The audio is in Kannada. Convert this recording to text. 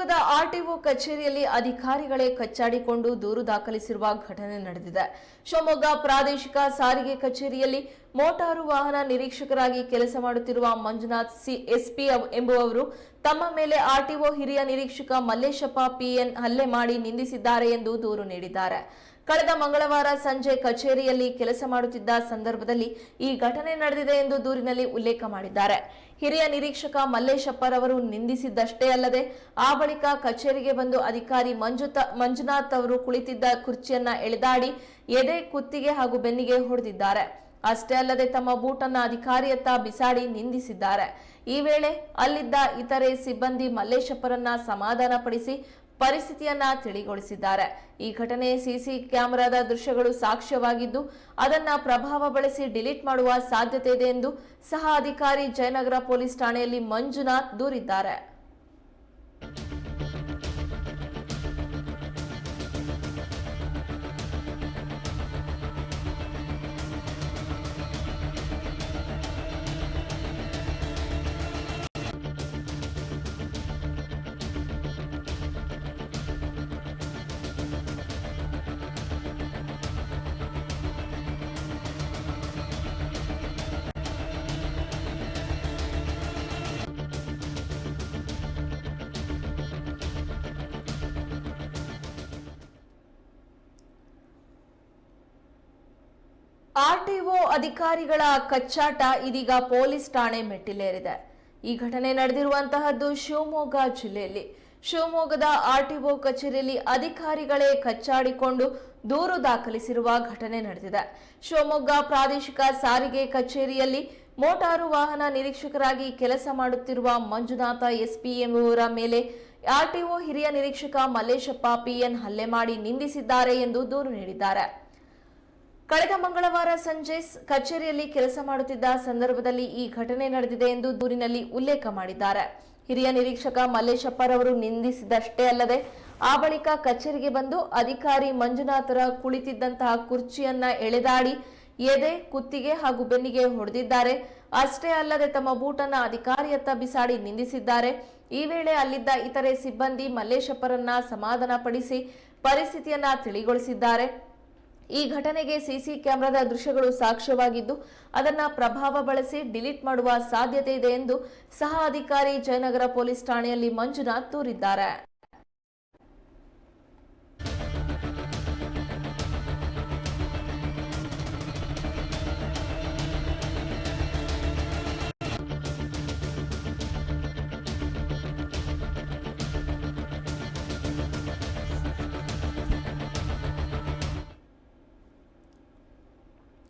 ಶಿವಮೊಗ್ಗದ ಆರ್ಟಿಒ ಕಚೇರಿಯಲ್ಲಿ ಅಧಿಕಾರಿಗಳೇ ಕಚ್ಚಾಡಿಕೊಂಡು ದೂರು ದಾಖಲಿಸಿರುವ ಘಟನೆ ನಡೆದಿದೆ. ಶಿವಮೊಗ್ಗ ಪ್ರಾದೇಶಿಕ ಸಾರಿಗೆ ಕಚೇರಿಯಲ್ಲಿ ಮೋಟಾರು ವಾಹನ ನಿರೀಕ್ಷಕರಾಗಿ ಕೆಲಸ ಮಾಡುತ್ತಿರುವ ಮಂಜುನಾಥ್ ಸಿ, ಎಸ್ಪಿ ಎಂಬುವವರು ತಮ್ಮ ಮೇಲೆ ಆರ್ಟಿಒ ಹಿರಿಯ ನಿರೀಕ್ಷಕ ಮಲ್ಲೇಶಪ್ಪ ಪಿಎನ್ ಹಲ್ಲೆ ಮಾಡಿ ನಿಂದಿಸಿದ್ದಾರೆ ಎಂದು ದೂರು ನೀಡಿದ್ದಾರೆ. ಕಳೆದ ಮಂಗಳವಾರ ಸಂಜೆ ಕಚೇರಿಯಲ್ಲಿ ಕೆಲಸ ಮಾಡುತ್ತಿದ್ದ ಸಂದರ್ಭದಲ್ಲಿ ಈ ಘಟನೆ ನಡೆದಿದೆ ಎಂದು ದೂರಿನಲ್ಲಿ ಉಲ್ಲೇಖ ಮಾಡಿದ್ದಾರೆ. ಹಿರಿಯ ನಿರೀಕ್ಷಕ ಮಲ್ಲೇಶಪ್ಪರವರು ನಿಂದಿಸಿದ್ದಷ್ಟೇ ಅಲ್ಲದೆ, ಆ ಬಳಿಕ ಕಚೇರಿಗೆ ಬಂದು ಅಧಿಕಾರಿ ಮಂಜುತ, ಮಂಜುನಾಥ್ ಅವರು ಕುಳಿತಿದ್ದ ಕುರ್ಚಿಯನ್ನ ಎಳೆದಾಡಿ ಎದೆ, ಕುತ್ತಿಗೆ ಹಾಗೂ ಬೆನ್ನಿಗೆ ಹೊಡೆದಿದ್ದಾರೆ. ಅಷ್ಟೇ ಅಲ್ಲದೆ ತಮ್ಮ ಬೂಟನ್ನ ಅಧಿಕಾರಿಯತ್ತ ಬಿಸಾಡಿ ನಿಂದಿಸಿದ್ದಾರೆ. ಈ ವೇಳೆ ಅಲ್ಲಿದ್ದ ಇತರೆ ಸಿಬ್ಬಂದಿ ಮಲ್ಲೇಶಪ್ಪರನ್ನ ಸಮಾಧಾನಪಡಿಸಿ ಪರಿಸ್ಥಿತಿಯನ್ನ ತಿಳಿಗೊಳಿಸಿದ್ದಾರೆ. ಈ ಘಟನೆ ಸಿಸಿ ಕ್ಯಾಮೆರಾದ ದೃಶ್ಯಗಳು ಸಾಕ್ಷ್ಯವಾಗಿದ್ದು, ಅದನ್ನ ಪ್ರಭಾವ ಬಳಸಿ ಡಿಲೀಟ್ ಮಾಡುವ ಸಾಧ್ಯತೆ ಇದೆ ಎಂದು ಸಹ ಅಧಿಕಾರಿ ಜಯನಗರ ಪೊಲೀಸ್ ಠಾಣೆಯಲ್ಲಿ ಮಂಜುನಾಥ್ ದೂರಿದ್ದಾರೆ. ಆರ್ಟಿಒ ಅಧಿಕಾರಿಗಳ ಕಚ್ಚಾಟ ಇದೀಗ ಪೊಲೀಸ್ ಠಾಣೆ ಮೆಟ್ಟಿಲೇರಿದೆ. ಈ ಘಟನೆ ನಡೆದಿರುವಂತಹದ್ದು ಶಿವಮೊಗ್ಗ ಜಿಲ್ಲೆಯಲ್ಲಿ. ಶಿವಮೊಗ್ಗದ ಆರ್ಟಿಒ ಕಚೇರಿಯಲ್ಲಿ ಅಧಿಕಾರಿಗಳೇ ಕಚ್ಚಾಡಿಕೊಂಡು ದೂರು ದಾಖಲಿಸಿರುವ ಘಟನೆ ನಡೆದಿದೆ. ಶಿವಮೊಗ್ಗ ಪ್ರಾದೇಶಿಕ ಸಾರಿಗೆ ಕಚೇರಿಯಲ್ಲಿ ಮೋಟಾರು ವಾಹನ ನಿರೀಕ್ಷಕರಾಗಿ ಕೆಲಸ ಮಾಡುತ್ತಿರುವ ಮಂಜುನಾಥ ಎಸ್ಪಿ ಎಂಬುವರ ಮೇಲೆ ಆರ್ಟಿಒ ಹಿರಿಯ ನಿರೀಕ್ಷಕ ಮಲ್ಲೇಶಪ್ಪ ಪಿಎನ್ ಹಲ್ಲೆ ಮಾಡಿ ನಿಂದಿಸಿದ್ದಾರೆ ಎಂದು ದೂರು ನೀಡಿದ್ದಾರೆ. ಕಳೆದ ಮಂಗಳವಾರ ಸಂಜೆ ಕಚೇರಿಯಲ್ಲಿ ಕೆಲಸ ಮಾಡುತ್ತಿದ್ದ ಸಂದರ್ಭದಲ್ಲಿ ಈ ಘಟನೆ ನಡೆದಿದೆ ಎಂದು ದೂರಿನಲ್ಲಿ ಉಲ್ಲೇಖ ಮಾಡಿದ್ದಾರೆ. ಹಿರಿಯ ನಿರೀಕ್ಷಕ ಮಲ್ಲೇಶಪ್ಪರವರು ನಿಂದಿಸಿದಷ್ಟೇ ಅಲ್ಲದೆ, ಆ ಬಳಿಕ ಕಚೇರಿಗೆ ಬಂದು ಅಧಿಕಾರಿ ಮಂಜುನಾಥರ ಕುಳಿತಿದ್ದಂತಹ ಕುರ್ಚಿಯನ್ನ ಎಳೆದಾಡಿ ಎದೆ, ಕುತ್ತಿಗೆ ಹಾಗೂ ಬೆನ್ನಿಗೆ ಹೊಡೆದಿದ್ದಾರೆ. ಅಷ್ಟೇ ಅಲ್ಲದೆ ತಮ್ಮ ಬೂಟನ್ನ ಅಧಿಕಾರಿಯತ್ತ ಬಿಸಾಡಿ ನಿಂದಿಸಿದ್ದಾರೆ. ಈ ವೇಳೆ ಅಲ್ಲಿದ್ದ ಇತರೆ ಸಿಬ್ಬಂದಿ ಮಲ್ಲೇಶಪ್ಪರನ್ನ ಸಮಾಧಾನಪಡಿಸಿ ಪರಿಸ್ಥಿತಿಯನ್ನ ತಿಳಿಗೊಳಿಸಿದ್ದಾರೆ. ಈ ಘಟನೆಗೆ ಸಿಸಿ ಕ್ಯಾಮೆರಾದ ದೃಶ್ಯಗಳು ಸಾಕ್ಷ್ಯವಾಗಿದ್ದು, ಅದನ್ನ ಪ್ರಭಾವ ಬಳಸಿ ಡಿಲೀಟ್ ಮಾಡುವ ಸಾಧ್ಯತೆ ಇದೆ ಎಂದು ಸಹ ಅಧಿಕಾರಿ ಜಯನಗರ ಪೊಲೀಸ್ ಠಾಣೆಯಲ್ಲಿ ಮಂಜುನಾಥ್ ದೂರಿದ್ದಾರೆ.